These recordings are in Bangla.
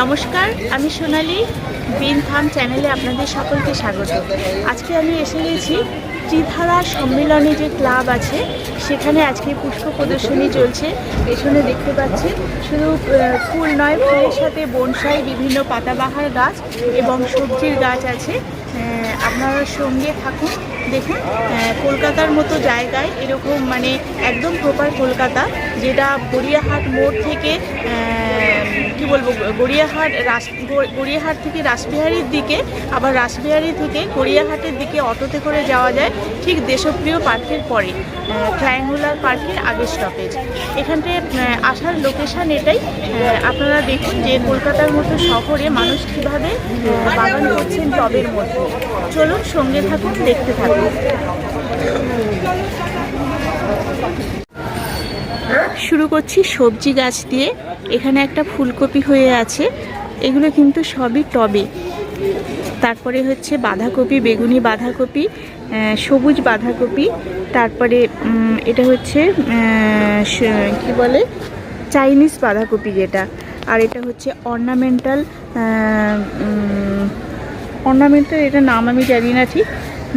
নমস্কার, আমি সোনালি, বিন থাম চ্যানেলে আপনাদের সকলকে স্বাগত। আজকে আমি এসে গেছি ত্রিধারা সম্মেলনে যে ক্লাব আছে, সেখানে আজকে পুষ্প প্রদর্শনী চলছে। পেছনে দেখতে পাচ্ছি শুধু ফুল নয়, ফুলের সাথে বনসাই বিভিন্ন পাতাবাহার গাছ এবং সবজির গাছ আছে। আপনারা সঙ্গে থাকুন, দেখুন কলকাতার মতো জায়গায় এরকম মানে একদম প্রপার কলকাতা, যেটা গড়িয়াহাট মোড় থেকে কি বলব, গড়িয়াহাট রাস গড়িয়াহাট থেকে রাসবিহারির দিকে, আবার রাসবিহারি থেকে গড়িয়াহাটের দিকে অটোতে করে যাওয়া যায় ঠিক দেশপ্রিয় পার্কের পরে ট্রায়াঙ্গুলার পার্কের আগের স্টপেজ এখানটায় আসার লোকেশান এটাই। আপনারা দেখুন যে কলকাতার মতো শহরে মানুষ কীভাবে বাগান করছেন টবের মধ্যে। চলুন সঙ্গে থাকুন, দেখতে থাকুন। শুরু করছি সবজি গাছ দিয়ে। এখানে একটা ফুলকপি হয়ে আছে। এগুলো কিন্তু সবই টবে। তারপরে হচ্ছে বাঁধাকপি, বেগুনি বাঁধাকপি সবুজ বাঁধাকপি। তারপরে এটা হচ্ছে কি বলে? চাইনিজ বাঁধাকপি যেটা। আর এটা হচ্ছে অর্নামেন্টাল অর্নামেন্টাল এটা নাম আমি জানি না ঠিক।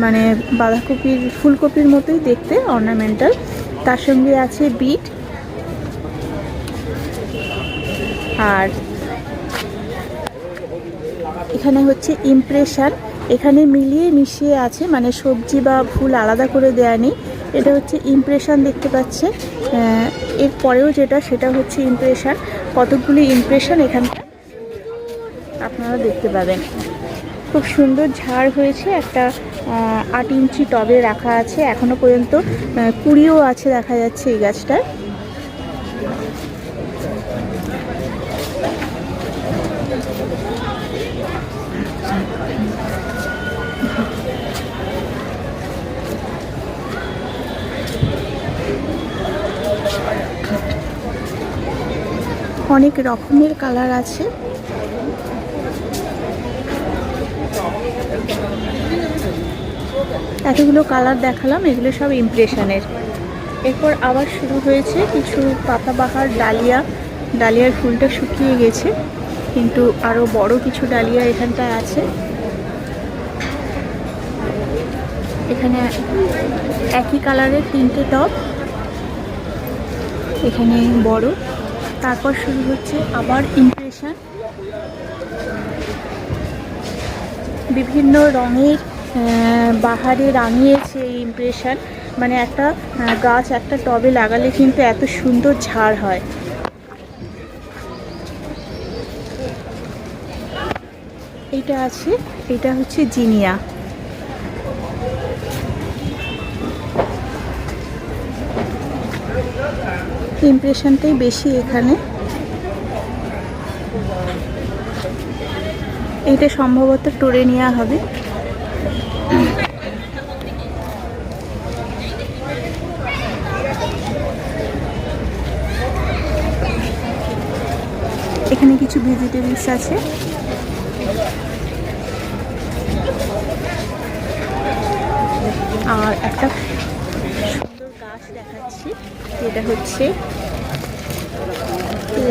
মানে বাঁধাকপির, ফুলকপির মতোই দেখতে অর্নামেন্টাল। তার সঙ্গে আছে বিট। আর এখানে হচ্ছে ইমপ্রেশন এখানে মিলিয়ে মিশিয়ে আছে মানে সবজি বা ফুল আলাদা করে দেয়া নেই। এটা হচ্ছে ইমপ্রেশন দেখতে পাচ্ছে। এর পরেও যেটা, সেটা হচ্ছে ইমপ্রেশন কতকগুলি ইমপ্রেশন এখানটা আপনারা দেখতে পাবেন। খুব সুন্দর ঝাড় হয়েছে, একটা আট ইঞ্চি টবে রাখা আছে। এখনও পর্যন্ত কুড়িও আছে দেখা যাচ্ছে এই গাছটার অনেক রকমের কালার আছে। এতগুলো কালার দেখালাম, এগুলো সব ইমপ্রেশনের এরপর আবার শুরু হয়েছে কিছু পাতাবাহার ডালিয়া। ডালিয়ার ফুলটা শুকিয়ে গেছে, কিন্তু আরও বড় কিছু ডালিয়া এখানটায় আছে। এখানে একই কালারের তিনটে টপ এখানে বড়। তারপর শুরু হচ্ছে আবার ইমপ্রেশন বিভিন্ন রঙের বাহারে রাঙিয়েছে এই ইমপ্রেশন মানে একটা গাছ, একটা টবে লাগালে কিন্তু এত সুন্দর ঝাড় হয়। এইটা আছে, এটা হচ্ছে জিনিয়া। ইমপ্রেশনটাই বেশি এখানে। এইটা সম্ভবত টরে নেওয়া হবে। এখানে কিছু ভেজিটেবলস আছে। আর একটা গাছ দেখাচ্ছি। যেটা হচ্ছে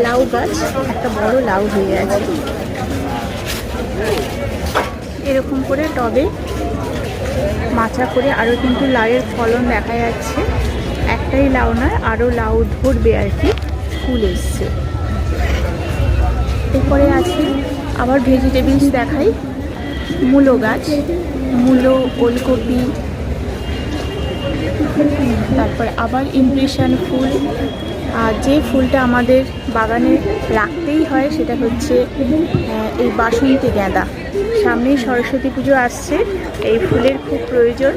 লাউ গাছ, একটা বড় লাউ হয়ে আছে। এরকম করে টবে মাচা করে আরও কিন্তু লাউয়ের ফলন দেখা যাচ্ছে। একটাই লাউ নয় আরও লাউ ধরবে আর কি, ফুল এসছে। এরপরে আছে আবার ভেজিটেবলস দেখাই। মূলো গাছ, মূলো, ওলকপি তারপর আবার ইমপ্রেশন ফুল। আর যে ফুলটা আমাদের বাগানে রাখতেই হয় সেটা হচ্ছে এই বাসন্তী গাঁদা। সামনেই সরস্বতী পুজো আসছে, এই ফুলের খুব প্রয়োজন।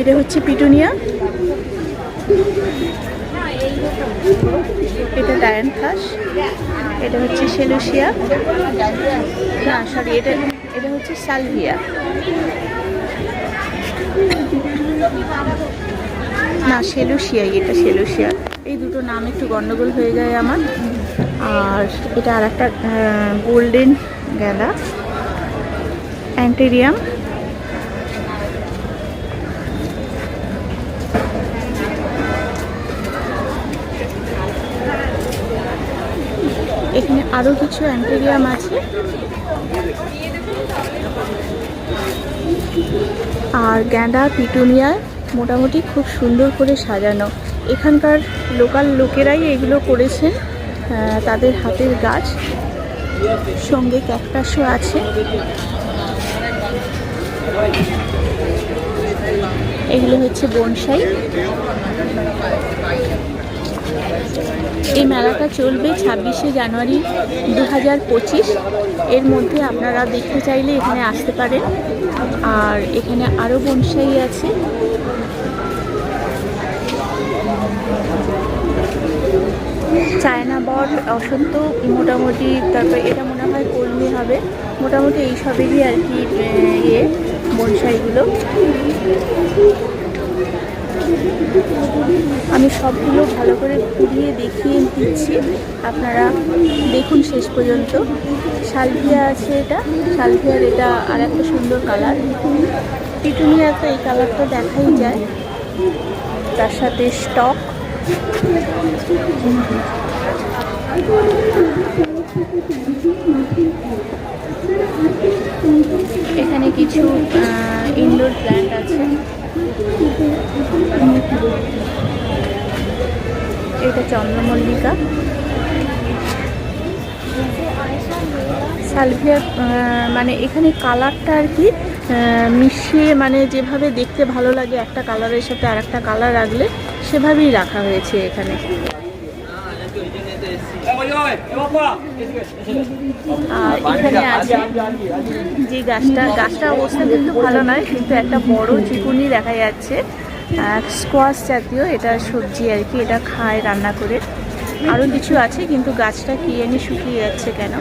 এটা হচ্ছে পিটুনিয়া। এটা ডায়ানথাস এটা হচ্ছে সেলুসিয়া। না সরি এটা এটা হচ্ছে সালভিয়া। না সেলুসিয়াই এটা সেলুসিয়া এই দুটো নাম একটু গন্ডগোল হয়ে যায় আমার। আর এটা আর একটা গোল্ডেন গ্যাদা অ্যান্টেরিয়াম এখানে আরও কিছু অ্যান্টেরিয়াম আছে। আর গ্যাঁদা পিটুনিয়া মোটামুটি খুব সুন্দর করে সাজানো। এখানকার লোকাল লোকেরাই এগুলো করেছেন তাদের হাতের গাছ। সঙ্গে ক্যাকটাসও আছে। এগুলো হচ্ছে বনসাই। এই মেলাটা চলবে ছাব্বিশে জানুয়ারি দু হাজার পঁচিশ। এর মধ্যে আপনারা দেখতে চাইলে এখানে আসতে পারেন। আর এখানে আরও বনসাই আছে। বট অসন্ত মোটামুটি তারপর এটা মনে হয় কলমি হবে। মোটামুটি এই সবেরই আর কি ইয়ে বনসাইগুলো। আমি সবগুলো ভালো করে ঘুরিয়ে দেখিয়ে দিচ্ছি। আপনারা দেখুন শেষ পর্যন্ত। সালভিয়া আছে এটা। সালভিয়ার এটা আর একটা সুন্দর কালার। পিটুনিয়া তো এই কালারটা দেখাই যায়। তার সাথে স্টক। এখানে কিছু ইনডোর প্ল্যান্ট আছে। এটা চন্দ্রমল্লিকা। সালভিয়া মানে এখানে কালারটা আর কি মিশিয়ে মানে যেভাবে দেখতে ভালো লাগে একটা কালারের সাথে আর একটা কালার রাখলে সেভাবেই রাখা হয়েছে এখানে। আর এখানে আছে। যে গাছটা গাছটা অবস্থা কিন্তু ভালো নয়, কিন্তু একটা বড় চিকুনি দেখা যাচ্ছে স্কোয়াশ জাতীয় এটা সবজি আর কি, এটা খায় রান্না করে। আরও কিছু আছে, কিন্তু গাছটা কি জানি শুকিয়ে যাচ্ছে কেন।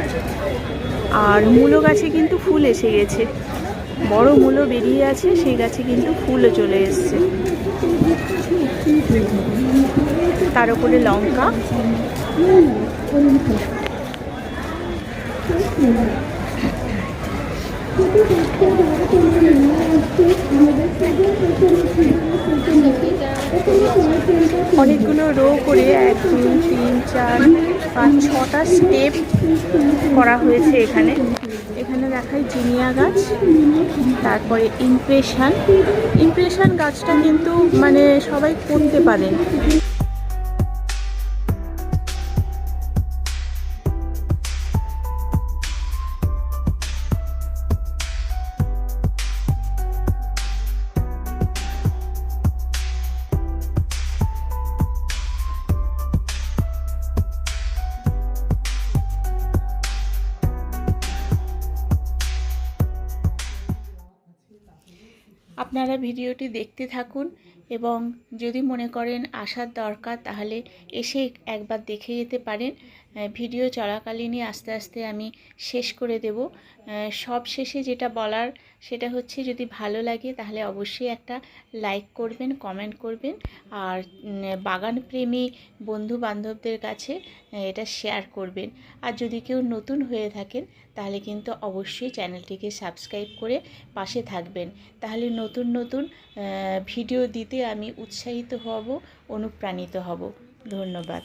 আর মূলো গাছে কিন্তু ফুল এসে গেছে। বড় মূলো বেরিয়ে আছে, সেই গাছে কিন্তু ফুলও চলে এসছে। তার উপরে লঙ্কা। অনেকগুলো রো করে এক, দুই, তিন, চার, পাঁচ, ছটা স্টেপ করা হয়েছে এখানে। এখানে দেখায় জিনিয়া গাছ, তারপরে ইমপ্রেশন ইমপ্রেশন গাছটা কিন্তু মানে সবাই করতে পারেন। আপনারা ভিডিওটি দেখতে থাকুন এবং যদি মনে করেন আসার দরকার, তাহলে এসে একবার দেখে যেতে পারেন। ভিডিও চলাকালীনই আস্তে আস্তে আমি শেষ করে দেব। সব শেষে যেটা বলার সেটা হচ্ছে যদি ভালো লাগে তাহলে অবশ্যই একটা লাইক করবেন কমেন্ট করবেন। আর উম, বাগানপ্রেমী বন্ধু বান্ধবদের কাছে এটা শেয়ার করবেন। আর যদি কেউ নতুন হয়ে থাকেন তাহলে কিন্তু অবশ্যই চ্যানেলটিকে সাবস্ক্রাইব করে পাশে থাকবেন। তাহলে নতুন নতুন ভিডিও দিতে আমি উৎসাহিত হব অনুপ্রাণিত হব। ধন্যবাদ।